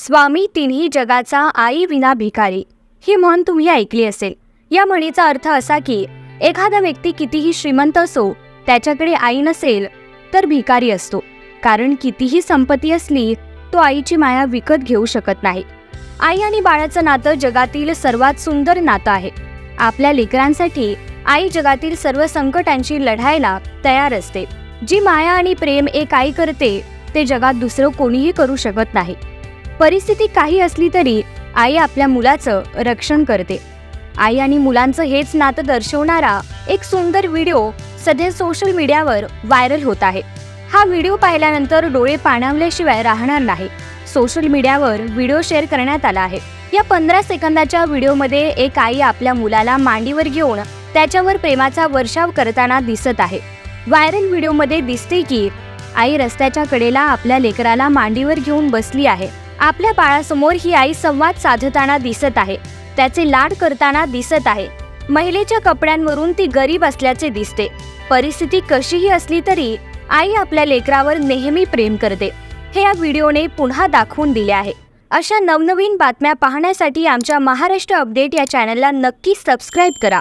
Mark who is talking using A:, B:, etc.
A: स्वामी तिन्ही जगाचा आई विना भिकारी. ही म्हण तुम्ही ऐकली असेल. या म्हणीचा अर्थ असा की एखादा व्यक्ती कितीही श्रीमंत असो त्याच्याकडे आई नसेल तर भिकारी असतो. कारण कितीही संपत्ती असली तो आईची माया विकत घेऊ शकत नाही. आई आणि बाळाचं नातं जगातील सर्वात सुंदर नातं आहे. आपल्या लेकरांसाठी आई जगातील सर्व संकटांशी लढायला तयार असते. जी माया आणि प्रेम एक आई करते ते जगात दुसरं कोणीही करू शकत नाही. परिस्थिती काही असली तरी आई आपल्या मुलाचं रक्षण करते. आई आणि मुलांचं हेच नातं दर्शवणारा एक सुंदर व्हिडिओ सध्या सोशल मीडियावर व्हायरल होत आहे. हा व्हिडिओ पाहिल्यानंतर डोळे पाणावल्याशिवाय राहणार नाही. सोशल मीडियावर व्हिडिओ शेअर करण्यात आला आहे. या पंधरा सेकंदाच्या व्हिडिओमध्ये एक आई आपल्या मुलाला मांडीवर घेऊन त्याच्यावर प्रेमाचा वर्षाव करताना दिसत आहे. व्हायरल व्हिडिओमध्ये दिसते की आई रस्त्याच्या कडेला आपल्या लेकराला मांडीवर घेऊन बसली आहे. आपल्या बाळासमोर ही आई संवाद साधताना दिसत आहे. त्याचे लाड करताना दिसत आहे. महिलेच्या कपड्यांवरून ती गरीब असल्याचे दिसते. परिस्थिती कशीही असली तरी आई आपल्या लेकरावर नेहमी प्रेम करते. हे या व्हिडिओने पुन्हा दाखवून दिले आहे. अशा नवनवीन बातम्या पाहण्यासाठी आमच्या महाराष्ट्र अपडेट या चॅनलला नक्की सबस्क्राईब करा.